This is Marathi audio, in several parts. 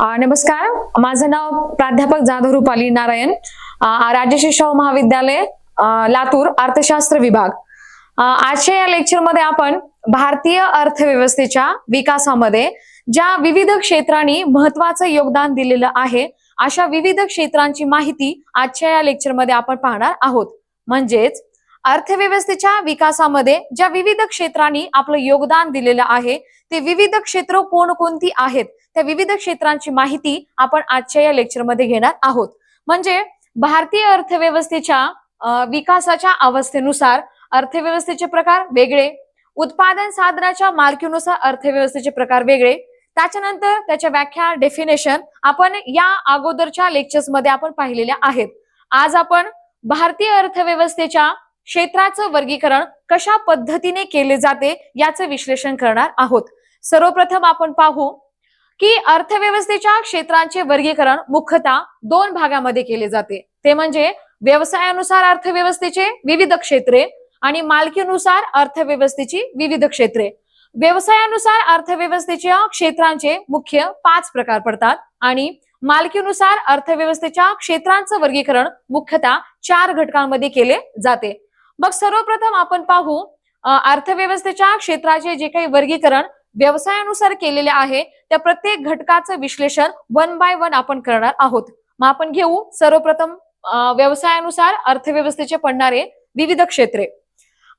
नमस्कार. माझं नाव प्राध्यापक जाधव रुपाली नारायण. राजश्री शाहू महाविद्यालय लातूर अर्थशास्त्र विभाग. आजच्या या लेक्चरमध्ये आपण भारतीय अर्थव्यवस्थेच्या विकासामध्ये ज्या विविध क्षेत्रांनी महत्वाचं योगदान दिलेलं आहे अशा विविध क्षेत्रांची माहिती आजच्या या लेक्चरमध्ये आपण पाहणार आहोत. म्हणजेच अर्थव्यवस्थेच्या विकासामध्ये ज्या विविध क्षेत्रांनी आपलं योगदान दिलेलं आहे ते विविध क्षेत्र कोणकोणती आहेत त्या विविध क्षेत्रांची माहिती आपण आजच्या या लेक्चरमध्ये घेणार आहोत. म्हणजे भारतीय अर्थव्यवस्थेच्या विकासाच्या अवस्थेनुसार अर्थव्यवस्थेचे प्रकार वेगळे उत्पादन साधनाच्या मालकीनुसार अर्थव्यवस्थेचे प्रकार वेगळे त्याच्यानंतर त्याच्या व्याख्या डेफिनेशन आपण या अगोदरच्या लेक्चर्समध्ये आपण पाहिलेल्या आहेत. आज आपण भारतीय अर्थव्यवस्थेच्या क्षेत्राचं वर्गीकरण कशा पद्धतीने केले जाते याचं विश्लेषण करणार आहोत. सर्वप्रथम आपण पाहू की अर्थव्यवस्थेच्या क्षेत्रांचे वर्गीकरण मुख्यतः दोन भागामध्ये केले जाते. ते म्हणजे व्यवसायानुसार अर्थव्यवस्थेचे विविध क्षेत्रे आणि मालकीनुसार अर्थव्यवस्थेची विविध क्षेत्रे. व्यवसायानुसार अर्थव्यवस्थेच्या क्षेत्रांचे मुख्य पाच प्रकार पडतात आणि मालकीनुसार अर्थव्यवस्थेच्या क्षेत्रांचं वर्गीकरण मुख्यतः चार घटकांमध्ये केले जाते. मग सर्वप्रथम आपण पाहू अर्थव्यवस्थेच्या क्षेत्राचे जे काही वर्गीकरण व्यवसायानुसार केलेले आहे त्या प्रत्येक घटकाचं विश्लेषण वन बाय वन आपण करणार आहोत. मग आपण घेऊ सर्वप्रथम व्यवसायानुसार अर्थव्यवस्थेचे पडणारे विविध क्षेत्रे.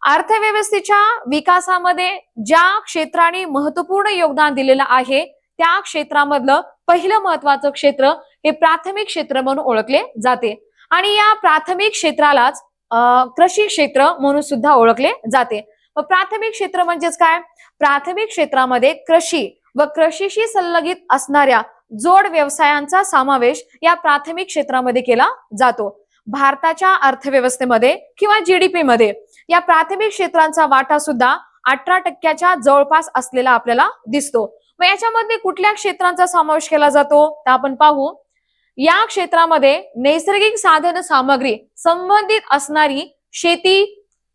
अर्थव्यवस्थेच्या विकासामध्ये ज्या क्षेत्राने महत्त्वपूर्ण योगदान दिलेलं आहे त्या क्षेत्रामधलं पहिलं महत्वाचं क्षेत्र हे प्राथमिक क्षेत्र म्हणून ओळखले जाते. आणि या प्राथमिक क्षेत्रालाच कृषी क्षेत्र म्हणून सुद्धा ओळखले जाते. प्राथमिक क्षेत्र म्हणजेच काय? प्राथमिक क्षेत्रामध्ये कृषी व कृषीशी संलग्नित असणाऱ्या जोड व्यवसायांचा समावेश या प्राथमिक क्षेत्रामध्ये केला जातो. भारताच्या अर्थव्यवस्थेमध्ये किंवा जीडीपी मध्ये या प्राथमिक क्षेत्रांचा वाटा सुद्धा अठरा टक्क्याच्या जवळपास असलेला आपल्याला दिसतो. मग याच्यामध्ये कुठल्या क्षेत्रांचा समावेश केला जातो? तर आपण पाहू. या क्षेत्रामध्ये नैसर्गिक साधन सामग्री संबंधित असणारी शेती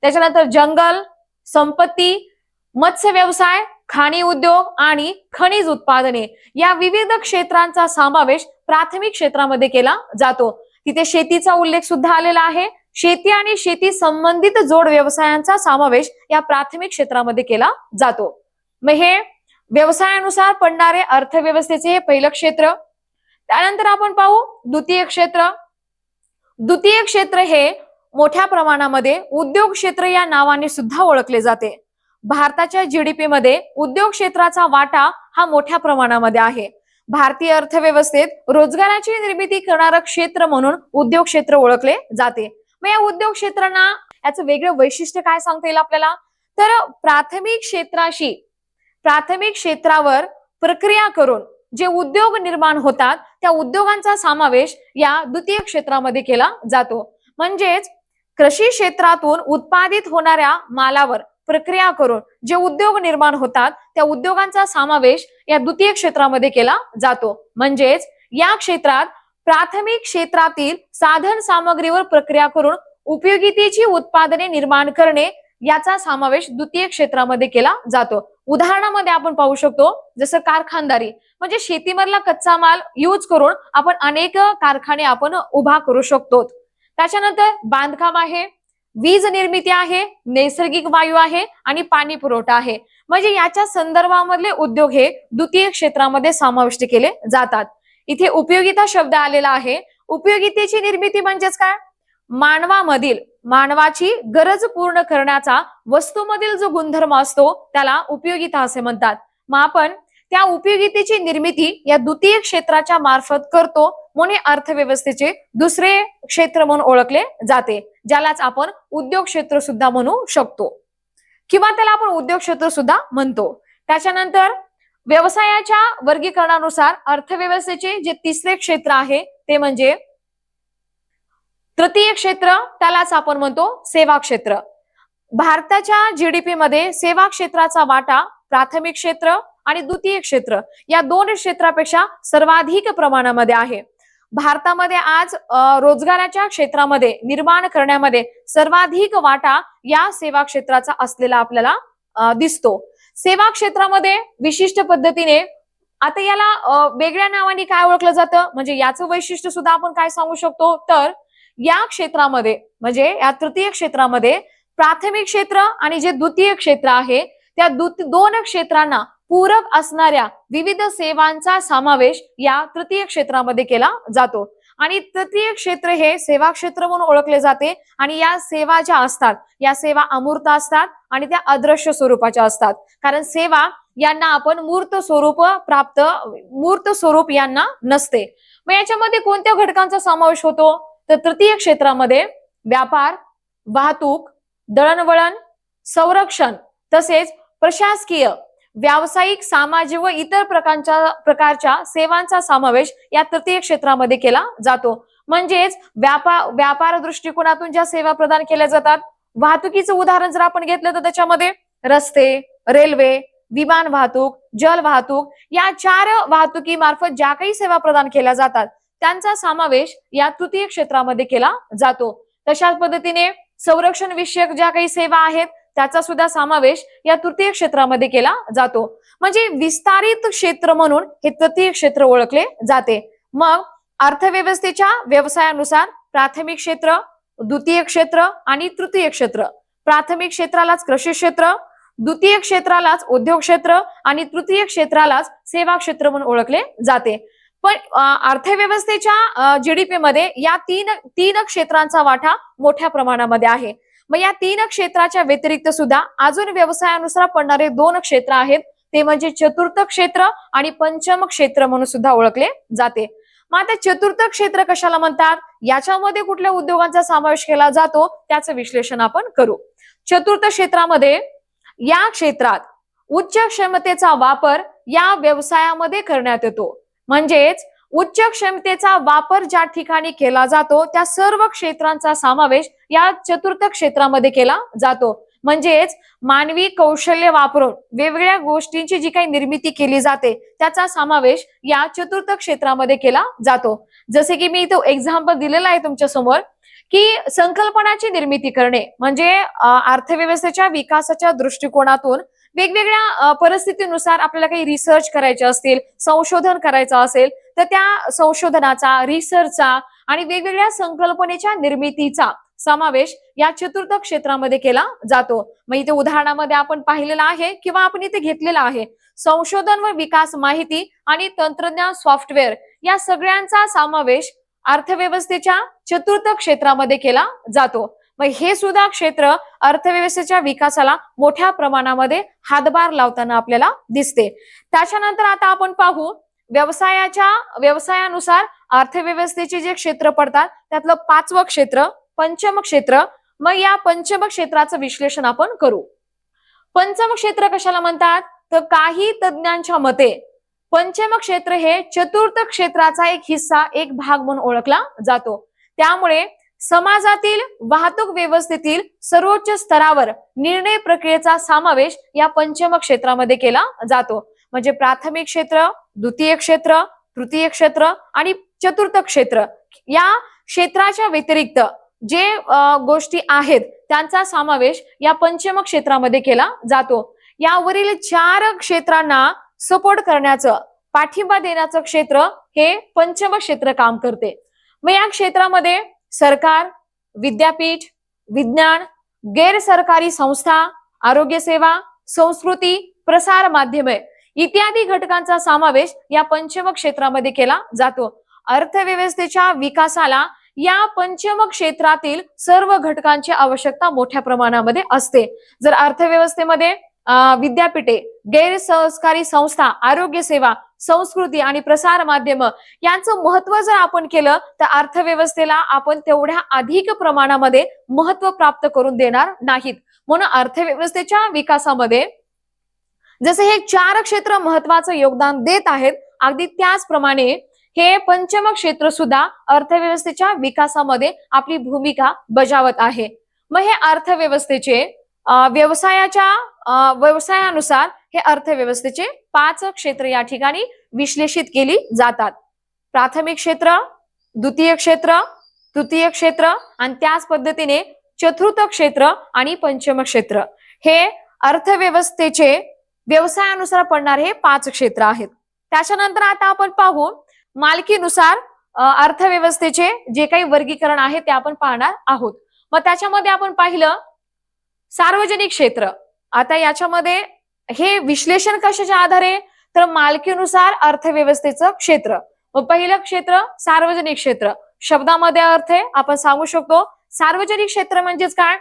त्याच्यानंतर जंगल संपत्ती मत्स्य व्यवसाय खाणी उद्योग आणि खनिज उत्पादने या विविध क्षेत्रांचा समावेश प्राथमिक क्षेत्रामध्ये केला जातो. तिथे शेतीचा उल्लेख सुद्धा आलेला आहे. शेती आणि शेती संबंधित जोड व्यवसायांचा समावेश या प्राथमिक क्षेत्रामध्ये केला जातो. मग हे व्यवसायानुसार पडणारे अर्थव्यवस्थेचे हे पहिलं क्षेत्र त्यानंतर आपण पाहू द्वितीय क्षेत्र. द्वितीय क्षेत्र हे मोठ्या प्रमाणामध्ये उद्योग क्षेत्र या नावाने सुद्धा ओळखले जाते. भारताच्या जीडीपी मध्ये उद्योग क्षेत्राचा वाटा हा मोठ्या प्रमाणामध्ये आहे. भारतीय अर्थव्यवस्थेत रोजगाराची निर्मिती करणारं क्षेत्र म्हणून उद्योग क्षेत्र ओळखले जाते. मग या उद्योग क्षेत्रांना याचं वेगळं वैशिष्ट्य काय सांगता येईल आपल्याला? तर प्राथमिक क्षेत्राशी प्राथमिक क्षेत्रावर प्रक्रिया करून जे उद्योग निर्माण होतात त्या उद्योगांचा समावेश या द्वितीय क्षेत्रामध्ये केला जातो. म्हणजेच कृषी क्षेत्रातून उत्पादित होणाऱ्या मालावर प्रक्रिया करून जे उद्योग निर्माण होतात त्या उद्योगांचा समावेश या द्वितीय क्षेत्रामध्ये केला जातो. म्हणजेच या क्षेत्रात प्राथमिक क्षेत्रातील साधन सामग्रीवर प्रक्रिया करून उपयोगितेची उत्पादने निर्माण करणे याचा समावेश द्वितीय क्षेत्रामध्ये केला जातो. उदाहरणामध्ये आपण पाहू शकतो जसं कारखानदारी. म्हणजे शेतीमधला कच्चा माल यूज करून आपण अनेक कारखाने आपण उभा करू शकतो. त्याच्यानंतर बांधकाम आहे वीज निर्मिती आहे नैसर्गिक वायू आहे आणि पाणी पुरवठा आहे. म्हणजे याच्या संदर्भामधले उद्योग हे द्वितीय क्षेत्रामध्ये समाविष्ट केले जातात. इथे उपयोगिता शब्द आलेला आहे. उपयोगितेची निर्मिती म्हणजेच काय? मानवामधील मानवाची गरज पूर्ण करण्याचा वस्तूमधील जो गुणधर्म असतो त्याला उपयोगिता असे म्हणतात. मग आपण त्या उपयोगितेची निर्मिती या द्वितीय क्षेत्राच्या मार्फत करतो म्हणून अर्थव्यवस्थेचे दुसरे क्षेत्र म्हणून ओळखले जाते ज्यालाच आपण उद्योग क्षेत्र सुद्धा म्हणू शकतो. किंवा त्याला आपण उद्योग क्षेत्र सुद्धा म्हणतो. त्याच्यानंतर व्यवसायाच्या वर्गीकरणानुसार अर्थव्यवस्थेचे जे तिसरे क्षेत्र आहे ते म्हणजे तृतीय क्षेत्र त्यालाच आपण म्हणतो सेवा क्षेत्र. भारताच्या जीडीपी मध्ये सेवा क्षेत्राचा वाटा प्राथमिक क्षेत्र आणि द्वितीय क्षेत्र या दोन क्षेत्रापेक्षा सर्वाधिक प्रमाणामध्ये आहे. भारतामध्ये आज रोजगाराच्या क्षेत्रामध्ये निर्माण करण्यामध्ये सर्वाधिक वाटा या सेवा क्षेत्राचा असलेला आपल्याला दिसतो. सेवा क्षेत्रामध्ये विशिष्ट पद्धतीने आता याला वेगळ्या नावाने काय ओळखलं जातं? म्हणजे याचं वैशिष्ट्य सुद्धा आपण काय सांगू शकतो? तर या क्षेत्रामध्ये म्हणजे या तृतीय क्षेत्रामध्ये प्राथमिक क्षेत्र आणि जे द्वितीय क्षेत्र आहे त्या दोन क्षेत्रांना पूरक असणाऱ्या विविध सेवांचा समावेश या तृतीय क्षेत्रामध्ये केला जातो. आणि तृतीय क्षेत्र हे सेवा क्षेत्र म्हणून ओळखले जाते आणि या सेवा ज्या असतात या सेवा अमूर्त असतात आणि त्या अदृश्य स्वरूपाच्या असतात. कारण सेवा यांना आपण मूर्त स्वरूप प्राप्त मूर्त स्वरूप यांना नसते. मग याच्यामध्ये कोणत्या घटकांचा समावेश होतो? तर तृतीय क्षेत्रामध्ये व्यापार वाहतूक दळणवळण संरक्षण तसेच प्रशासकीय व्यावसायिक सामाजिक व इतर प्रकारच्या प्रकारच्या सेवांचा समावेश या तृतीय क्षेत्रामध्ये केला जातो. म्हणजेच व्यापार व्यापार दृष्टिकोनातून ज्या सेवा प्रदान केल्या जातात वाहतुकीचं उदाहरण जर आपण घेतलं तर त्याच्यामध्ये रस्ते रेल्वे विमान वाहतूक जल वाहतूक या चार वाहतुकीमार्फत ज्या काही सेवा प्रदान केल्या जातात त्यांचा समावेश या तृतीय क्षेत्रामध्ये केला जातो. तशाच पद्धतीने संरक्षण विषयक ज्या काही सेवा आहेत त्याचा सुद्धा समावेश या तृतीय क्षेत्रामध्ये केला जातो. म्हणजे विस्तारित क्षेत्र म्हणून हे तृतीय क्षेत्र ओळखले जाते. मग अर्थव्यवस्थेच्या व्यवसायानुसार प्राथमिक क्षेत्र द्वितीय क्षेत्र आणि तृतीय क्षेत्र. प्राथमिक क्षेत्रालाच कृषी क्षेत्र द्वितीय क्षेत्रालाच उद्योग क्षेत्र आणि तृतीय क्षेत्रालाच सेवा क्षेत्र म्हणून ओळखले जाते. पण अर्थव्यवस्थेच्या जीडीपी मध्ये या तीन तीन क्षेत्रांचा वाटा मोठ्या प्रमाणामध्ये आहे. मग या तीन क्षेत्राच्या व्यतिरिक्त सुद्धा अजून व्यवसायानुसार पडणारे दोन क्षेत्र आहेत. ते म्हणजे चतुर्थ क्षेत्र आणि पंचम क्षेत्र म्हणून सुद्धा ओळखले जाते. मग आता चतुर्थ क्षेत्र कशाला म्हणतात? याच्यामध्ये कुठल्या उद्योगांचा समावेश केला जातो? त्याचं विश्लेषण आपण करू. चतुर्थ क्षेत्रामध्ये या क्षेत्रात उच्च क्षमतेचा वापर या व्यवसायामध्ये करण्यात येतो. म्हणजेच उच्च क्षमतेचा वापर ज्या ठिकाणी केला जातो त्या सर्व क्षेत्रांचा समावेश या चतुर्थ क्षेत्रामध्ये केला जातो. म्हणजेच मानवी कौशल्य वापरून वेगवेगळ्या गोष्टींची जी काही निर्मिती केली जाते त्याचा समावेश या चतुर्थ क्षेत्रामध्ये केला जातो. जसे की मी इथं एक्झाम्पल दिलेलं आहे तुमच्यासमोर की संकल्पनाची निर्मिती करणे म्हणजे अर्थव्यवस्थेच्या विकासाच्या दृष्टिकोनातून वेगवेगळ्या परिस्थितीनुसार आपल्याला काही रिसर्च करायचे असतील संशोधन करायचं असेल तर त्या संशोधनाचा रिसर्चचा आणि वेगवेगळ्या संकल्पनेच्या निर्मितीचा समावेश या चतुर्थ क्षेत्रामध्ये केला जातो. मग इथे उदाहरणामध्ये आपण पाहिलेलं आहे किंवा आपण इथे घेतलेलं आहे. संशोधन व विकास माहिती आणि तंत्रज्ञान सॉफ्टवेअर या सगळ्यांचा समावेश अर्थव्यवस्थेच्या चतुर्थ क्षेत्रामध्ये केला जातो. मग हे सुद्धा क्षेत्र अर्थव्यवस्थेच्या विकासाला मोठ्या प्रमाणामध्ये हातभार लावताना आपल्याला दिसते. त्याच्यानंतर आता आपण पाहू व्यवसायाच्या व्यवसायानुसार अर्थव्यवस्थेचे जे क्षेत्र पडतात त्यातलं पाचवं क्षेत्र पंचम क्षेत्र. मग या पंचम क्षेत्राचं विश्लेषण आपण करू. पंचम क्षेत्र कशाला म्हणतात? तर काही तज्ञांच्या मते पंचम क्षेत्र हे चतुर्थ क्षेत्राचा एक हिस्सा एक भाग म्हणून ओळखला जातो. त्यामुळे समाजातील वाहतूक व्यवस्थेतील सर्वोच्च स्तरावर निर्णय प्रक्रियेचा समावेश या पंचम क्षेत्रामध्ये केला जातो. म्हणजे प्राथमिक क्षेत्र द्वितीय क्षेत्र तृतीय क्षेत्र आणि चतुर्थ क्षेत्र. या क्षेत्राच्या व्यतिरिक्त जे गोष्टी आहेत त्यांचा समावेश या पंचम क्षेत्रामध्ये केला जातो. यावरील चार क्षेत्रांना सपोर्ट करण्याचं पाठिंबा देण्याचं क्षेत्र हे पंचम क्षेत्र काम करते. मग या क्षेत्रामध्ये सरकार विद्यापीठ विज्ञान गैरसरकारी संस्था आरोग्य सेवा संस्कृती प्रसार माध्यमे इत्यादी घटकांचा समावेश या पंचम क्षेत्रामध्ये केला जातो. अर्थव्यवस्थेच्या विकासाला या पंचम क्षेत्रातील सर्व घटकांची आवश्यकता मोठ्या प्रमाणामध्ये असते. जर अर्थव्यवस्थेमध्ये विद्यापीठे गैरसहकारी संस्था आरोग्य सेवा संस्कृती आणि प्रसार माध्यम यांचं महत्त्व जर आपण केलं तर अर्थव्यवस्थेला आपण तेवढ्या अधिक प्रमाणामध्ये महत्त्व प्राप्त करून देणार नाहीत. म्हणून अर्थव्यवस्थेच्या विकासामध्ये जसे हे चार क्षेत्र महत्वाचं योगदान देत आहेत अगदी त्याचप्रमाणे हे पंचम क्षेत्र सुद्धा अर्थव्यवस्थेच्या विकासामध्ये आपली भूमिका बजावत आहे. मग हे अर्थव्यवस्थेचे व्यवसायाच्या व्यवसायानुसार हे अर्थव्यवस्थेचे पाच क्षेत्र या ठिकाणी विश्लेषित केली जातात. प्राथमिक क्षेत्र द्वितीय क्षेत्र तृतीय क्षेत्र आणि त्याच पद्धतीने चतुर्थ क्षेत्र आणि पंचम क्षेत्र. हे अर्थव्यवस्थेचे व्यवसायानुसार पडणारे हे पाच क्षेत्र आहेत. त्याच्यानंतर आता आपण पाहू मालकीनुसार अर्थव्यवस्थेचे जे काही वर्गीकरण आहे ते आपण पाहणार आहोत. मग त्याच्यामध्ये आपण पाहिलं सार्वजनिक क्षेत्र. आता याच्यामध्ये हे विश्लेषण कशाच्या आधारे? तर मालकीनुसार अर्थव्यवस्थेचं क्षेत्र. मग पहिलं क्षेत्र सार्वजनिक क्षेत्र. शब्दामध्ये अर्थ आहे आपण सांगू शकतो. सार्वजनिक क्षेत्र म्हणजेच काय?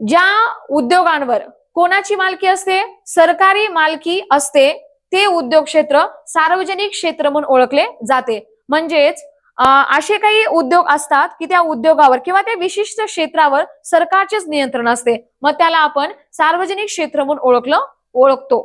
ज्या उद्योगांवर कोणाची मालकी असते? सरकारी मालकी असते. ते उद्योग क्षेत्र सार्वजनिक क्षेत्र म्हणून ओळखले जाते. म्हणजेच असे काही उद्योग असतात की त्या उद्योगावर किंवा त्या विशिष्ट क्षेत्रावर सरकारचेच नियंत्रण असते. मग त्याला आपण सार्वजनिक क्षेत्र म्हणून ओळखलं ओळखतो.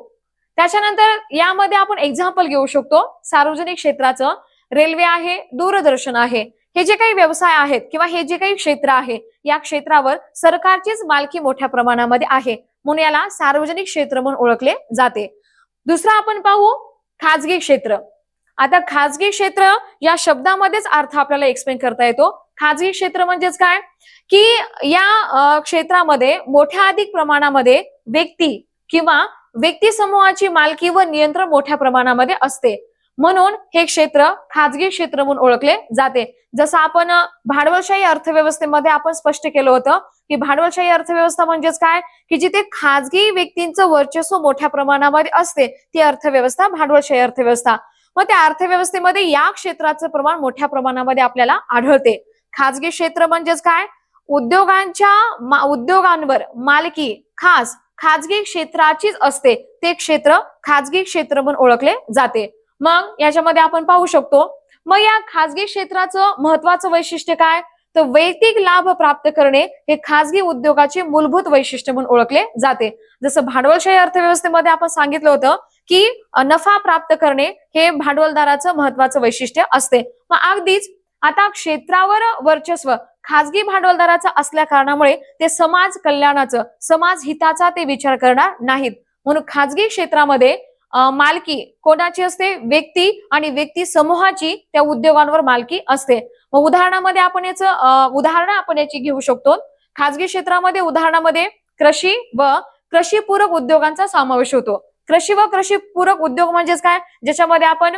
त्याच्यानंतर यामध्ये आपण एक्झाम्पल घेऊ शकतो. सार्वजनिक क्षेत्राचं रेल्वे आहे दूरदर्शन आहे. हे जे काही व्यवसाय आहेत किंवा हे जे काही क्षेत्र आहे या क्षेत्रावर सरकारचीच मालकी मोठ्या प्रमाणामध्ये आहे म्हणून याला सार्वजनिक क्षेत्र म्हणून ओळखले जाते. दुसरं आपण पाहू खाजगी क्षेत्र. आता खाजगी क्षेत्र या शब्दामध्येच अर्थ आपल्याला एक्सप्लेन करता येतो. खाजगी क्षेत्र म्हणजेच काय? की या क्षेत्रामध्ये मोठ्या अधिक प्रमाणामध्ये व्यक्ती किंवा व्यक्ती समूहाची मालकी व नियंत्रण मोठ्या प्रमाणामध्ये असते. म्हणून हे क्षेत्र खाजगी क्षेत्र म्हणून ओळखले जाते. जसं आपण भांडवलशाही अर्थव्यवस्थेमध्ये आपण स्पष्ट केलं होतं की भांडवलशाही अर्थव्यवस्था म्हणजेच काय? की जिथे खाजगी व्यक्तींचं वर्चस्व मोठ्या प्रमाणामध्ये असते ती अर्थव्यवस्था भांडवलशाही अर्थव्यवस्था. मग त्या अर्थव्यवस्थेमध्ये या क्षेत्राचं प्रमाण मोठ्या प्रमाणामध्ये आपल्याला आढळते. खाजगी क्षेत्र म्हणजेच काय? उद्योगांच्या मा- उद्योगांवर मालकी खास खाजगी क्षेत्राचीच असते. ते क्षेत्र खाजगी क्षेत्र म्हणून ओळखले जाते. मग याच्यामध्ये आपण पाहू शकतो मग या खाजगी क्षेत्राचं महत्वाचं वैशिष्ट्य काय? तर वैयक्तिक लाभ प्राप्त करणे हे खाजगी उद्योगाचे मूलभूत वैशिष्ट्य म्हणून ओळखले जाते. जसं भांडवलशाही अर्थव्यवस्थेमध्ये आपण सांगितलं होतं की नफा प्राप्त करणे हे भांडवलदाराचं महत्वाचं वैशिष्ट्य असते. मग अगदीच आता क्षेत्रावर वर्चस्व खाजगी भांडवलदाराचं असल्या कारणामुळे ते समाज कल्याणाचं समाज हिताचा ते विचार करणार नाहीत. म्हणून खाजगी क्षेत्रामध्ये मालकी कोणाची असते? व्यक्ती आणि व्यक्ती समूहाची त्या उद्योगांवर मालकी असते. मग उदाहरणामध्ये आपण याचं उदाहरणं उदाहरण आपण याची घेऊ शकतो. खाजगी क्षेत्रामध्ये उदाहरणामध्ये कृषी व कृषीपूरक उद्योगांचा समावेश होतो. कृषी व कृषी पूरक उद्योग म्हणजेच काय? ज्याच्यामध्ये आपण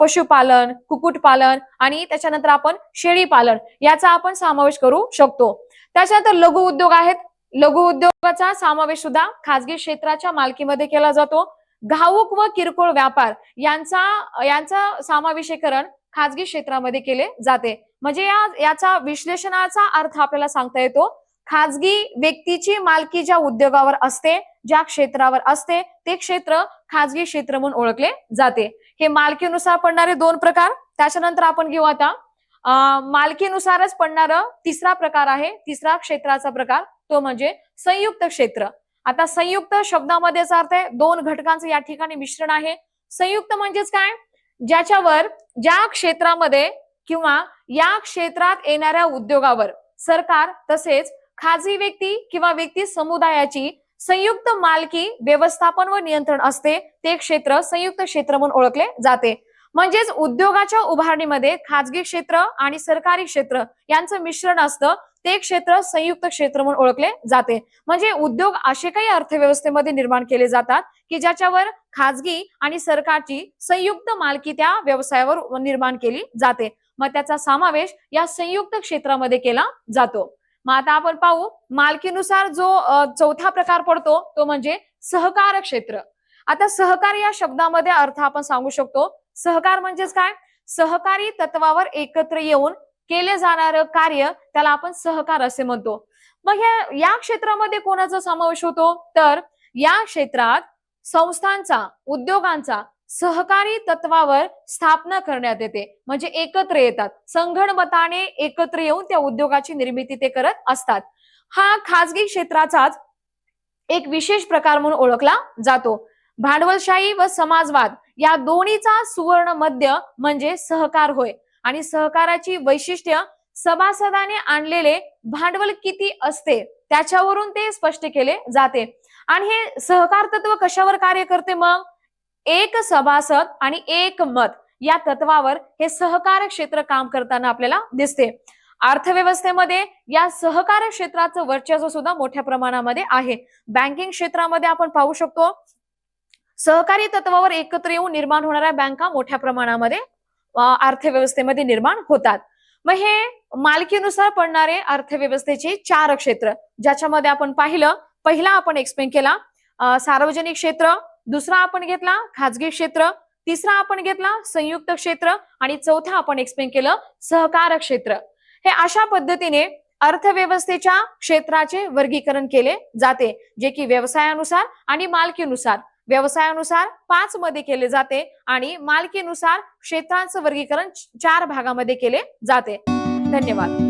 पशुपालन कुक्कुटपालन आणि त्याच्यानंतर आपण शेळी पालन याचा आपण समावेश करू शकतो. त्याच्यानंतर लघु उद्योग आहेत. लघु उद्योगाचा समावेश सुद्धा खाजगी क्षेत्राच्या मालकीमध्ये केला जातो. घाऊक व किरकोळ व्यापार यांचा यांचा समावेशीकरण खाजगी क्षेत्रामध्ये केले जाते. म्हणजे या याचा विश्लेषणाचा अर्थ आपल्याला सांगता येतो. खाजगी व्यक्तीची मालकी ज्या उद्योगावर असते ज्या क्षेत्रावर असते ते क्षेत्र खाजगी क्षेत्र म्हणून ओळखले जाते. हे मालकीनुसार पडणारे दोन प्रकार त्याच्यानंतर आपण घेऊ आता. मालकीनुसारच पडणारा तिसरा प्रकार आहे तिसरा क्षेत्राचा प्रकार तो म्हणजे संयुक्त क्षेत्र. आता संयुक्त शब्दामध्येच अर्थ आहे दोन घटकांचं या ठिकाणी मिश्रण आहे. संयुक्त म्हणजेच काय? ज्याच्यावर ज्या क्षेत्रामध्ये किंवा या क्षेत्रात येणाऱ्या उद्योगावर सरकार तसेच खाजगी व्यक्ती किंवा व्यक्ती समुदायाची संयुक्त मालकी व्यवस्थापन व नियंत्रण असते. ते क्षेत्र संयुक्त क्षेत्र म्हणून ओळखले जाते. म्हणजेच उद्योगाच्या उभारणीमध्ये खाजगी क्षेत्र आणि सरकारी क्षेत्र यांचं मिश्रण असतं. ते क्षेत्र संयुक्त क्षेत्र म्हणून ओळखले जाते. म्हणजे उद्योग असे काही अर्थव्यवस्थेमध्ये निर्माण केले जातात की ज्याच्यावर खाजगी आणि सरकारची संयुक्त मालकी त्या व्यवसायावर निर्माण केली जाते. मग त्याचा समावेश या संयुक्त क्षेत्रामध्ये केला जातो. मग आता आपण पाहू मालकीनुसार जो चौथा प्रकार पडतो तो म्हणजे सहकार क्षेत्र. आता सहकार या शब्दामध्ये अर्थ आपण सांगू शकतो. सहकार म्हणजेच काय? सहकारी तत्वावर एकत्र येऊन केले जाणारं कार्य त्याला आपण सहकार असे म्हणतो. मग या या क्षेत्रामध्ये कोणाचा समावेश होतो? तर या क्षेत्रात संस्थांचा उद्योगांचा सहकारी तत्वावर स्थापना करण्यात येते. म्हणजे एकत्र येतात. संगणमताने एकत्र येऊन त्या उद्योगाची निर्मिती ते करत असतात. हा खाजगी क्षेत्राचाच एक विशेष प्रकार म्हणून ओळखला जातो. भांडवलशाही व समाजवाद या दोन्हीचा सुवर्ण मध्य म्हणजे सहकार होय. आणि सहकाराची वैशिष्ट्य सभासदाने आणलेले भांडवल किती असते त्याच्यावरून ते स्पष्ट केले जाते. आणि हे सहकार तत्व कशावर कार्य करते मग? एक सभासद आणि एक मत या तत्वावर हे सहकार क्षेत्र काम करताना आपल्याला दिसते. अर्थव्यवस्थेमध्ये या सहकार क्षेत्राचं वर्चस्व सुद्धा मोठ्या प्रमाणामध्ये आहे. बँकिंग क्षेत्रामध्ये आपण पाहू शकतो सहकारी तत्वावर एकत्र येऊन निर्माण होणाऱ्या बँका मोठ्या प्रमाणामध्ये अर्थव्यवस्थेमध्ये निर्माण होतात. मग हे मालकीनुसार पडणारे अर्थव्यवस्थेचे चार क्षेत्र ज्याच्यामध्ये आपण पाहिलं पहिला आपण एक्सप्लेन केला सार्वजनिक क्षेत्र दुसरा आपण घेतला खाजगी क्षेत्र तिसरा आपण घेतला संयुक्त क्षेत्र आणि चौथा आपण एक्सप्लेन केलं सहकार क्षेत्र. हे अशा पद्धतीने अर्थव्यवस्थेच्या क्षेत्राचे वर्गीकरण केले जाते जे की व्यवसायानुसार आणि मालकीनुसार. व्यवसायानुसार पाच मध्ये केले जाते आणि मालकीनुसार क्षेत्रांचं वर्गीकरण चार भागामध्ये केले जाते. धन्यवाद.